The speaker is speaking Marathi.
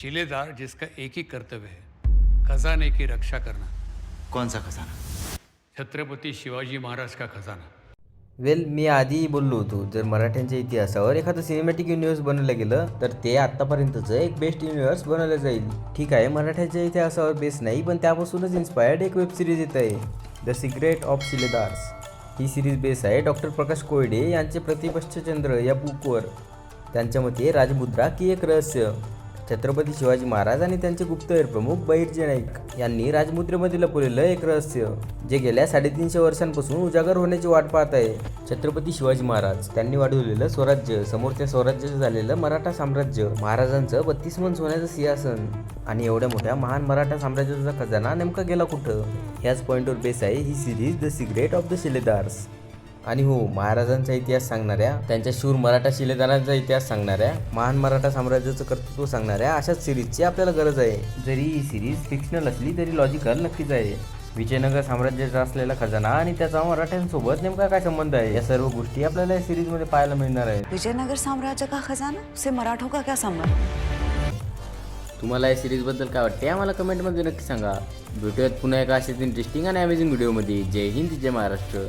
शिलेदार जिसका एक ही कर्तव्य है खजाने की रक्षा करना। कौन सा खजाना? छत्रपती शिवाजी महाराज का खजाना। वेल मी आधी बोललो होतो जर मराठ्यांच्या इतिहासावर एखादं सिनेमॅटिक युनिव्हर्स बनवलं गेलं तर ते आत्तापर्यंतचं एक बेस्ट युनिव्हर्स बनवलं जाईल. ठीक आहे मराठ्यांच्या इतिहासावर बेस नाही पण त्यापासूनच इन्स्पायर्ड एक वेब सिरीज येत आहे द सिक्रेट ऑफ शिलेदार्स ही सिरीज बेस आहे डॉक्टर प्रकाश कोयडे यांचे प्रतिपश्चंद्र या बुकवर त्यांच्या मते राजमुद्रा की एक रहस्य? छत्रपती शिवाजी महाराज आणि त्यांचे गुप्तहेर प्रमुख बहिर्जी नाईक यांनी राजमुद्रेमध्ये लपवलेलं एक रहस्य जे गेल्या साडेतीनशे वर्षांपासून उजागर होण्याची वाट पाहत आहे. छत्रपती शिवाजी महाराज त्यांनी वाढवलेलं स्वराज्य समोरच्या स्वराज्याचं झालेलं मराठा साम्राज्य महाराजांचं बत्तीस मन सोन्याचं सिंहासन आणि एवढ्या मोठ्या महान मराठा साम्राज्याचा खजाना नेमका गेला कुठं? ह्याच पॉईंटवर बेस आहे ही series the secret of the Shiledars आणि हो महाराजांचा इतिहास सांगणाऱ्या त्यांच्या शूर मराठा शिलेदारांचा इतिहास सांगणाऱ्या महान मराठा साम्राज्याचं कर्तृत्व सांगणाऱ्या अशाच सिरीजची आपल्याला गरज आहे. जरी ही सिरीज फिक्शनल असली तरी लॉजिकल नक्कीच आहे. विजयनगर साम्राज्याचा असलेला खजाना आणि त्याचा मराठ्यांसोबत नेमका काय संबंध आहे? या सर्व गोष्टी आपल्याला या सिरीजमध्ये पाहायला मिळणार आहेत. विजयनगर साम्राज्य का खजाना? से मराठों का क्या संबंध? तुम्हाला या सिरीजबद्दल काय वाटते आम्हाला कमेंटमध्ये नक्की सांगा. भेटूयात पुन्हा एका अशाच इंटरेस्टिंग आणि अमेझिंग व्हिडिओमध्ये जय हिंद जय महाराष्ट्र.